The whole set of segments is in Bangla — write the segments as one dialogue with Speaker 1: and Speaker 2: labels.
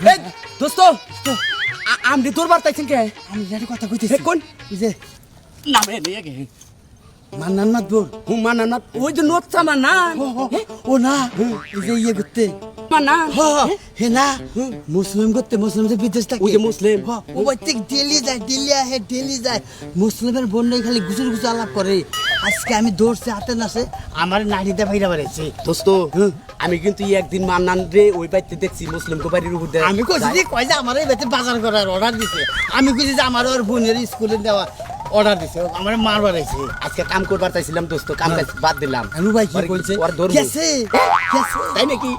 Speaker 1: এই দোস্ত আ- আমনি তোর বার্তাইছেন কে?
Speaker 2: আমি একটা কথা কইতেছি।
Speaker 1: কোন?
Speaker 2: যে
Speaker 1: নামে নিয়ে গে।
Speaker 2: মান্নান মাতবর।
Speaker 1: হুমা না না ওই যে নোট চামা না
Speaker 2: ও, না এই যে ইয়ে করতে।
Speaker 1: না
Speaker 2: হ হে না মুসলিম করতে মুসলিম যে বিদেশ থাকে।
Speaker 1: ওই যে মুসলিম।
Speaker 2: হ, ও বাইতে ডেলি যায় ডেলি আহে ডেলি যায়। মুসলিমের বোন খালি গুজুর গুজু আলাপ করে। আজকে আমি দৌড়ছে হাতে নাচে। আমার নাড়িতে বাইরে বেড়েছে
Speaker 1: দোস্ত আমি কিন্তু একদিন মান্নান রে ওই বাড়িতে দেখছি মুসলিম কো বাড়ির উপর
Speaker 2: আমি কইছি যে কয় যে আমার এই বেতে বাজার করার অর্ডার দিছে। আমি কইছি যে আমার ওর বোনের স্কুলে দেওয়া অর্ডার দিছে। আমার মার বাড়াইছে।
Speaker 1: আজকে কাম করবার চাইছিলাম দোস্ত কাম কাজ বাদ দিলাম।
Speaker 2: আলু ভাই কি কইছে?
Speaker 1: ওর।
Speaker 2: গেছে?
Speaker 1: তাই নাকি?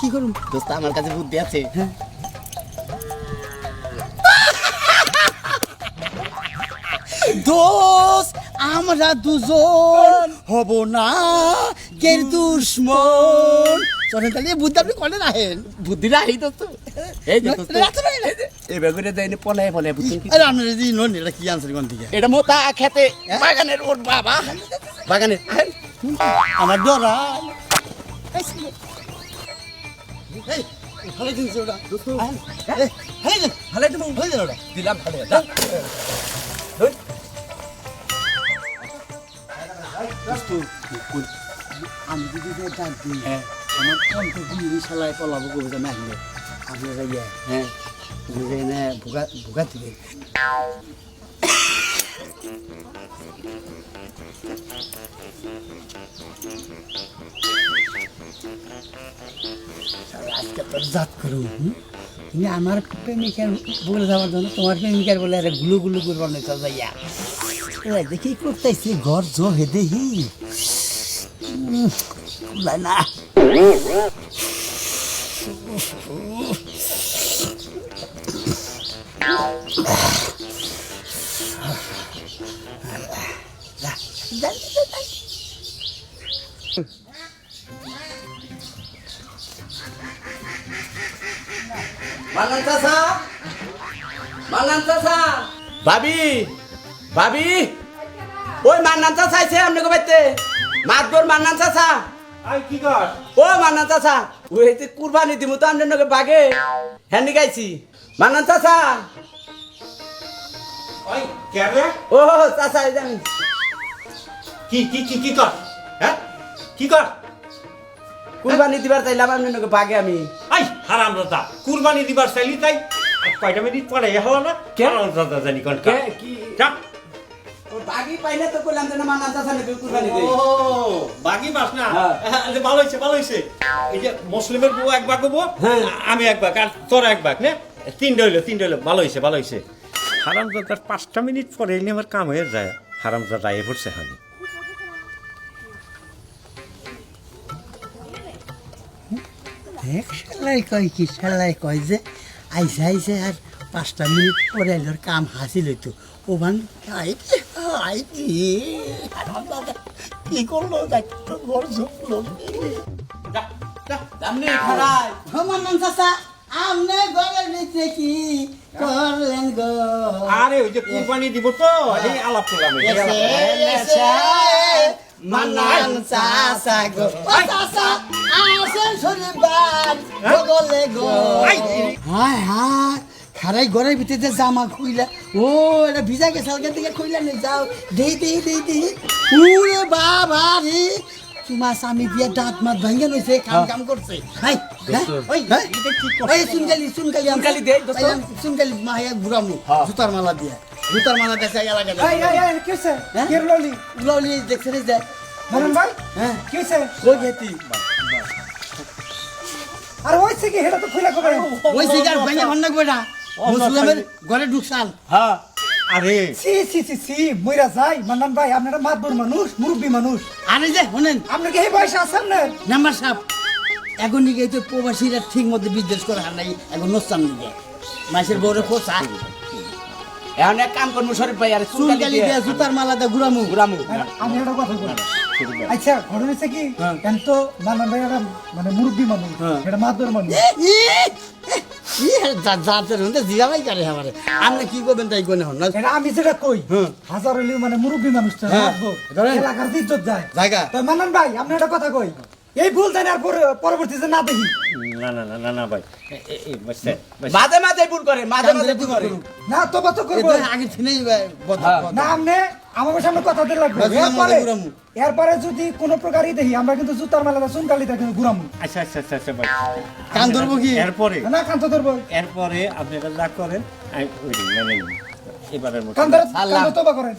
Speaker 2: কি- করুম?
Speaker 1: দোস্ত আমার কাছে বুদ্ধি আছে।
Speaker 2: দোষ আমরা দুজন হব না কে দুশ্মন? চলেন তাহলে বুদ্ধি আপনি করেন আহেন
Speaker 1: বুদ্ধি রাহি দোস্ত। এই যে। এই বেগুনে দেয়নি পলায় পলায় বুঝছেন
Speaker 2: আরে আপনার যদি নন এটা কি আনসার কোন থেকে
Speaker 1: এটা মোতা খেতে বাগানের ওর বাবা। বাগানের
Speaker 2: আমার ডরা এই, ভালো ওটা ভালো জিনিস,
Speaker 1: ভালো তুমি
Speaker 2: ভালো আমি যদি ডাক দিই
Speaker 1: হ্যাঁ।
Speaker 2: আমার কণ্ঠ গুলি শালায় পলাবো কবিতা না আসলে আপনারা ইয়ে
Speaker 1: হ্যাঁ।
Speaker 2: বুঝে ভোগা ভোগা থেকে আজকে তো জাত করুন তুমি আমার প্রেমিকার বলে যাওয়ার জন্য তোমার প্রেমিকার বলে আরে গুলু গুলু করবার নয় তো যাইয়া। এরা দেখি করতেছি? ঘর জো হে কুলায় না।
Speaker 1: মান্নান চাচা মান্নান চাচা। ভাবি ভাবি ওই মান্নান চাচা আইছে আপনি কবাইতে মাতবর মান্নান চাচা।
Speaker 3: আই কি কর?
Speaker 1: ও মান্নান চাচা ওই যে কুরবানি দিমু তো আপনার নগে বাগে। হ্যাঁ গাইছি মান্নান চাচা।
Speaker 3: ওই কে রে?
Speaker 1: ও চাচা এই আমি।
Speaker 3: কি কি কি কি কর? হ্যাঁ? কি কর?
Speaker 1: কুরবানি দিবার চাইলাম আপনার নগে বাগে আমি।
Speaker 3: আই হারাম দাদা কুরবানি দিবার চাইলি তাই। কয়টা মিনিট পরে হলো না?
Speaker 1: কে?
Speaker 3: হারাম দাদা জানি কোন
Speaker 1: কি বাগি পাইলে তো যে কুরবানি দেই
Speaker 3: ও বাকি মাস না?
Speaker 1: হ্যাঁ।
Speaker 3: হ্যাঁ, ভালো হয়েছে ভালো হয়েছে এই যে মুসলিমের বউ এক
Speaker 1: হ্যাঁ।
Speaker 3: আমি এক ভাগ আর তোর এক ভাগ না? তিনটা হইল তিনটা হইল ভালো হয়েছে ভালো পাঁচটা মিনিট পরে এলে আমার কাম হয়ে যায়। হারাম দাদা এ পড়ছে হানি।
Speaker 2: দেখ কয় কি শালাই কয় যে আইসে আইসে আর পাঁচটা মিনিট পরে এলোর কাম হাসিল হইতো। ও মান আইছে কি করল? দেখতো ঘর ঝুঁকলো।
Speaker 3: যা
Speaker 1: খারাই
Speaker 2: আমার নাম চাচা আমনে ঘরের নিচে কি করলেন গো?
Speaker 3: আরে ওই যে কুরবানি দিব তো এই আলাপ করলাম এই আলাপ করলাম।
Speaker 2: মান্নান চাচা গো। চাচা আসেন গো। হায় হায়। খারাই ঘরের ভিতরে যে জামা খুইলা ও এটা ভিজা গেছে আলগা থেকে খুইলা নিয়ে যাও দেই দেই দেই দেই উরে বাবা রে তোমার স্বামী দিয়ে দাঁত মাত ভাঙ্গে লইছে কাম কাম করছে হাই হ্যাঁ? ওই হ্যাঁ? ওই সুনকালি সুনকালি আমি-
Speaker 1: সুনকালি দে,
Speaker 2: সুনকালি মাহিয়া ঘুরামু
Speaker 1: হ্যাঁ।
Speaker 2: জুতার মালা দিয়ে জুতার মালা দেখে এলাকা
Speaker 4: কি হইছে?
Speaker 2: হ্যাঁ?
Speaker 4: কে ললি?
Speaker 2: উলাউলি দেখছে রে যায়
Speaker 4: মনন ভাই?
Speaker 2: হ্যাঁ
Speaker 4: কি হইছে?
Speaker 2: কই গেতি
Speaker 4: আরে হইছে কি? হেটা তো খুইলা কবে?
Speaker 2: ওই সিগার ভাঙ্গে ভান্না কইরা মুসলিমের ঘরে ঢুকছাল
Speaker 1: হ্যাঁ
Speaker 3: আরে
Speaker 4: ছি, ছি, ছি, ছি, মইরা যাই। মান্নান ভাই, আপনারা মাতবর মানুষ, মুরব্বি মানুষ।
Speaker 2: আরে যে শুনেন
Speaker 4: আপনার কি এই বয়সে আছেন না?
Speaker 2: নাম্বার সাহেব এখন নিকে তো প্রবাসীরা ঠিক মতো বিদ্বেষ করে হার নাই এখন নস্তান নিকে মাসের বউরে খোঁচা
Speaker 1: এখন এক কাম করব শরীফ ভাই আর
Speaker 2: চুল গালি দিয়ে জুতার মালা দিয়ে ঘুরামু
Speaker 1: ঘুরামু
Speaker 4: আমি একটা কথা বলি। আচ্ছা, ঘটনা হইছে কি? এখন তো মান্নান ভাই মানে মুরব্বি মানুষ, এটা মাতবর মানুষ।
Speaker 2: যাতে হতে জিগাবাই কারে আমারে আপনি কি করবেন তাই কোনে হন না
Speaker 4: এটা আমি যেটা কই। হাজার হইলেও মানে মুরব্বি মানুষ তো,
Speaker 2: হ্যাঁ।
Speaker 4: এলাকার ইজ্জত যায়।
Speaker 2: জায়গা
Speaker 4: তো মান্নান ভাই, আপনি একটা কথা কই। এই ভুল জানি আর পরে- পরবর্তীতে না দেখি
Speaker 3: না না না না না ভাই।
Speaker 1: মাঝে মাঝে ভুল করে মাঝে মাঝে ভুল করে
Speaker 4: না তো
Speaker 2: এ
Speaker 4: করব
Speaker 2: আগে থেকেই
Speaker 1: হ্যাঁ।
Speaker 4: না আমনে আমাকে সামনে কথা দিতে লাগবে। এরপরে এরপরে যদি কোনো প্রকারই দেখি আমরা কিন্তু জুতার মেলাতে চুনকালিতে কিন্তু ঘুরামু।
Speaker 3: আচ্ছা আচ্ছা আচ্ছা আচ্ছা ভাই।
Speaker 2: কান ধরবো কি?
Speaker 3: এরপরে
Speaker 4: না কান্ত ধরবো।
Speaker 3: এরপরে আপনারা যা করেন। আমি ওই দিন মেনে এবারের মতো।
Speaker 4: কান ধরে তোবা করেন।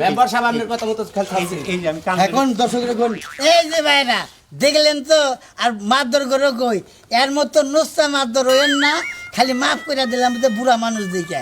Speaker 1: মেম্বার সাহেব আপনার কথা মতো খেলতে
Speaker 3: এই এই আমি কান
Speaker 2: এখন দর্শকের কোন এই যে ভাইরা দেখলেন তো? আর মারধর করে কই? এর মতো নুসা মারধর হইেন না খালি মাফ করে দিলাম তো বুড়া মানুষ দেখে।